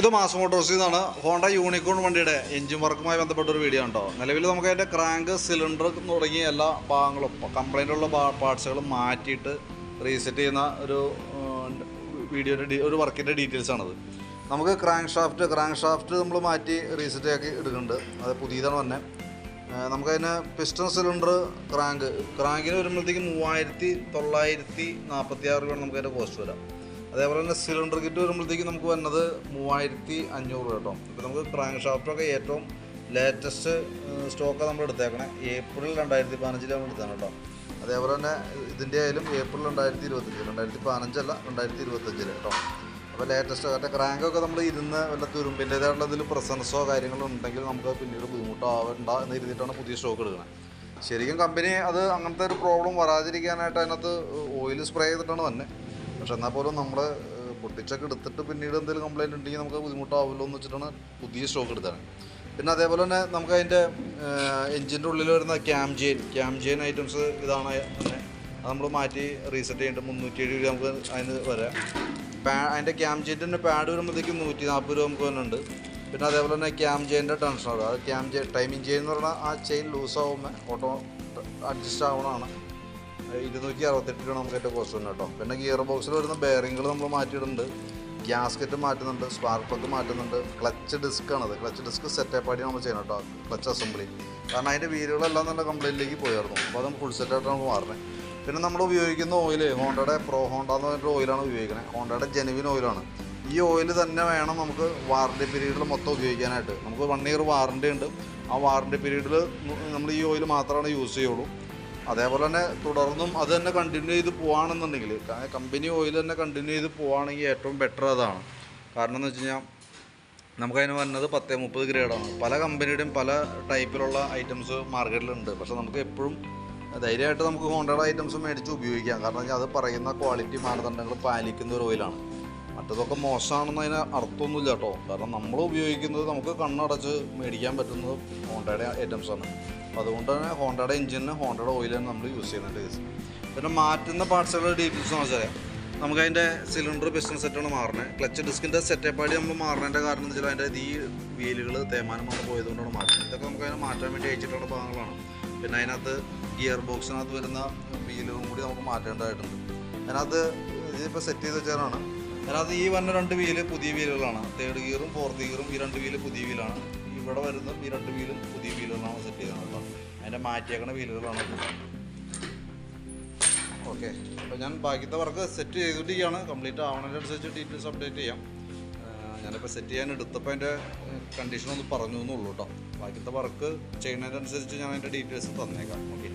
ഇത് മാസ് മോട്ടോഴ്സിൽ നിന്നാണ് ഹോണ്ട യൂണിക്കോൺ വണ്ടിയുടെ എഞ്ചിൻ വർക്കുമായി ബന്ധപ്പെട്ട ഒരു വീഡിയോ ഉണ്ടോ നിലവിൽ നമുക്ക് അതിന്റെ ക്രാങ്ക് സിലിണ്ടർ തുടങ്ങിയ എല്ലാ ഭാഗങ്ങളും കംപ്ലൈന്റ് ഉള്ള പാർട്സുകളും മാറ്റിയിട്ട് റീസെറ്റ് ചെയ്യുന്ന ഒരു വീഡിയോയുടെ ഒരു വർക്കിന്റെ ഡീറ്റെയിൽസ് ആണത്. നമുക്ക് ക്രാങ്ക് ഷാഫ്റ്റ് ക്രാങ്ക് ഷാഫ്റ്റ് നമ്മൾ മാറ്റി റീസെറ്റ് ആക്കി എടുക്കുന്നുണ്ട്. അത് പുതിയതാണ് തന്നെ. നമുക്കതിന് പിസ്റ്റൺ സിലിണ്ടർ ക്രാങ്ക് ക്രാങ്കിന് വരുമ്പോഴത്തേക്ക് മൂവായിരത്തി തൊള്ളായിരത്തി നാൽപ്പത്തി ആറ് രൂപയാണ് നമുക്കതിന്റെ കോസ്റ്റ് വരാം. അതേപോലെ തന്നെ സിലിണ്ടർ കിറ്റ് വരുമ്പോഴത്തേക്ക് നമുക്ക് വരുന്നത് മൂവായിരത്തി അഞ്ഞൂറ് രൂപ കേട്ടോ. ഇപ്പോൾ നമുക്ക് ക്രാങ്ക് ഷാഫ്റ്റൊക്കെ ഏറ്റവും ലേറ്റസ്റ്റ് സ്റ്റോക്കാണ് നമ്മൾ എടുത്തേക്കണേ. ഏപ്രിൽ രണ്ടായിരത്തി പതിനഞ്ചിൽ നമ്മൾ എടുത്താണ് കേട്ടോ. അതേപോലെ തന്നെ ഇതിന്റെ ആയാലും ഏപ്രിൽ രണ്ടായിരത്തി ഇരുപത്തഞ്ച് രണ്ടായിരത്തി പതിനഞ്ചല്ല രണ്ടായിരത്തി ഇരുപത്തഞ്ചിൽ കേട്ടോ. അപ്പോൾ ലേറ്റസ്റ്റ് മറ്റേ ക്രാങ്കൊക്കെ നമ്മൾ ഇരുന്ന് വല്ല തുരുമ്പിന്റേതായിട്ടുള്ള ഇതിൽ പ്രസൻസോ കാര്യങ്ങളോ ഉണ്ടെങ്കിൽ നമുക്ക് പിന്നീട് ബുദ്ധിമുട്ടാവണ്ട എന്ന് ഇരുന്നിട്ടാണ് പുതിയ സ്റ്റോക്ക് എടുക്കുന്നത് ശരിക്കും കമ്പനി അത് അങ്ങനത്തെ ഒരു പ്രോബ്ലം വരാതിരിക്കാനായിട്ട് അതിനകത്ത് ഓയിൽ സ്പ്രേ ചെയ്തിട്ടാണ് തന്നെ പക്ഷെ എന്നാൽ പോലും നമ്മൾ പൊട്ടിച്ചൊക്കെ എടുത്തിട്ട് പിന്നീട് എന്തെങ്കിലും കംപ്ലൈന്റ് ഉണ്ടെങ്കിൽ നമുക്ക് ബുദ്ധിമുട്ടാവില്ലോ എന്ന് വെച്ചിട്ടാണ് പുതിയ സ്റ്റോക്ക് എടുത്തത്. പിന്നെ അതേപോലെ തന്നെ നമുക്ക് അതിന്റെ എഞ്ചിന്റെ ഉള്ളിൽ വരുന്ന cam chain cam chain items ഇതാണ് തന്നെ. അത് നമ്മൾ മാറ്റി റീസെറ്റ് ചെയ്തിട്ട് മുന്നൂറ്റി ഏഴ് രൂപ നമുക്ക് അതിന് വരാം. പാ അതിന്റെ ക്യാം ചെയിന്റെ പാഡ് വരുമ്പോഴത്തേക്കും നൂറ്റി നാൽപ്പത് രൂപ നമുക്ക് വരുന്നുണ്ട് പിന്നെ അതേപോലെ തന്നെ ക്യാം ജെയിന്റെ ടെൻഷനർ അത് ക്യാം ചെയിൻ ടൈമിങ് ചെയിൻ എന്ന് പറഞ്ഞാൽ ആ ചെയിൻ ലൂസ് ആവുമ്പോൾ ഓട്ടോ അഡ്ജസ്റ്റ് ആവണതാണ്. ഇരുന്നൂറ്റി അറുപത്തെട്ട് രൂപ നമുക്ക് ഏറ്റവും കോസ്റ്റ് വരുന്നത് കേട്ടോ. പിന്നെ ഗിയർ ബോക്സിൽ വരുന്ന ബെയറിങ്ങൾ നമ്മൾ മാറ്റിയിടുന്നുണ്ട്. ഗ്യാസ്കറ്റ് മാറ്റുന്നുണ്ട് സ്പാർക്ക് പ്ലഗ് മാറ്റുന്നുണ്ട്. ക്ലച്ച് ഡിസ്ക് ആണത്. ക്ലച്ച് ഡിസ്ക് സെറ്റപ്പ് ആയിട്ട് നമ്മൾ ചെയ്യണം കേട്ടോ. ക്ലച്ച് അസംബ്ലി കാരണം അതിന്റെ വീലുകളെല്ലാം നല്ല കംപ്ലൈന്റിലേക്ക് പോയായിരുന്നു. അപ്പോൾ അത് ഫുൾ സെറ്റായിട്ട് നമ്മൾ മാറണേ. പിന്നെ നമ്മൾ ഉപയോഗിക്കുന്ന ഓയിൽ ഹോണ്ടയുടെ പ്രോ ഹോണ്ട എന്ന് പറഞ്ഞിട്ട് ഓയിലാണ് ഉപയോഗിക്കുന്നത് ഹോണ്ടയുടെ ജെനുവിൻ ഓയിലാണ് ഈ ഓയിൽ തന്നെ വേണം നമുക്ക് വാറണ്ടി പീരീഡിൽ മൊത്തം ഉപയോഗിക്കാനായിട്ട്. നമുക്ക് വൺ ഇയർ വാറണ്ടി ഉണ്ട്. ആ വാറണ്ടി പീരീഡിൽ നമ്മൾ ഈ ഓയിൽ മാത്രമാണ് യൂസ് ചെയ്യുള്ളൂ. അതേപോലെ തന്നെ തുടർന്നും അത് തന്നെ കണ്ടിന്യൂ ചെയ്ത് പോവാണെന്നുണ്ടെങ്കിൽ കമ്പനി ഓയിൽ തന്നെ കണ്ടിന്യൂ ചെയ്ത് പോവുകയാണെങ്കിൽ ഏറ്റവും ബെറ്റർ അതാണ്. കാരണം എന്ന് വെച്ച് കഴിഞ്ഞാൽ നമുക്കതിന് വന്നത് പത്ത് മുപ്പത് ഗ്രേഡാണ് പല കമ്പനിയുടെയും പല ടൈപ്പിലുള്ള ഐറ്റംസ് മാർക്കറ്റിലുണ്ട് പക്ഷേ നമുക്ക് എപ്പോഴും ധൈര്യമായിട്ട് നമുക്ക് ഹോണ്ടയുടെ ഐറ്റംസ് മേടിച്ച് ഉപയോഗിക്കാം. കാരണം അത് പറയുന്ന ക്വാളിറ്റി മാനദണ്ഡങ്ങൾ പാലിക്കുന്ന ഒരു ഓയിലാണ് മറ്റതൊക്കെ മോശമാണെന്ന് അതിന് അർത്ഥമൊന്നുമില്ല കേട്ടോ. കാരണം നമ്മൾ ഉപയോഗിക്കുന്നത് നമുക്ക് കണ്ണടച്ച് മേടിക്കാൻ പറ്റുന്നത് ഹോണ്ടയുടെ ഐറ്റംസാണ്. അപ്പോൾ അതുകൊണ്ട് തന്നെ ഹോണ്ടയുടെ എഞ്ചിന് ഹോണ്ടയുടെ ഓയിലാണ് നമ്മൾ യൂസ് ചെയ്യുന്നത് പിന്നെ മാറ്റുന്ന പാർട്സുകളുടെ ഡീറ്റെയിൽസ് വെച്ചാൽ നമുക്ക് അതിന്റെ സിലിണ്ടർ പിസ്റ്റൺ സെറ്റാണ് മാറുന്നത് ക്ലച്ച് ഡിസ്കിന്റെ സെറ്റപ്പാടി നമ്മൾ മാറുന്നതിന്റെ കാരണം എന്ന് വെച്ചാൽ അതിന്റെ ഈ വീലുകൾ തേമാനം വന്ന് പോയതുകൊണ്ടാണ് മാറ്റുന്നത് ഇതൊക്കെ നമുക്ക് അതിനെ മാറ്റാൻ വേണ്ടി അയച്ചിട്ടുള്ള ഭാഗങ്ങളാണ്. പിന്നെ അതിനകത്ത് ഗിയർ ബോക്സിനകത്ത് വരുന്ന വീലുകളും കൂടി നമുക്ക് മാറ്റേണ്ടതായിട്ടുണ്ട്. അതിനകത്ത് ഇതിപ്പോൾ സെറ്റ് ചെയ്ത് വെച്ചാലാണ് അതിനകത്ത് ഈ വന്ന രണ്ട് വീൽ പുതിയ വീലുകളാണ് തേർഡ് ഗിയറും ഫോർത്ത് ഗിയറും ഈ രണ്ട് വീൽ പുതിയ വീലാണ് ഇവിടെ വരുന്ന ഈ രണ്ട് വീലും പുതിയ വീലുകളാണ് സെറ്റ് അപ്പം അതിന്റെ മാറ്റിയേക്കണ വീലുകളാണ് ഓക്കെ അപ്പോൾ ഞാൻ ബാക്കിത്തെ വർക്ക് സെറ്റ് ചെയ്തിട്ടിരിക്കുകയാണ് കംപ്ലീറ്റ് ആവണതിനനുസരിച്ച് ഡീറ്റെയിൽസ് അപ്ഡേറ്റ് ചെയ്യാം. ഞാനിപ്പോൾ സെറ്റ് ചെയ്യാൻ എടുത്തപ്പോൾ അതിന്റെ കണ്ടീഷൻ ഒന്ന് പറഞ്ഞു എന്നുള്ളൂ കേട്ടോ ബാക്കിത്തെ വർക്ക് ചെയ്യുന്നതിനനുസരിച്ച് ഞാൻ അതിന്റെ ഡീറ്റെയിൽസ് തന്നേക്കാം. ഓക്കെ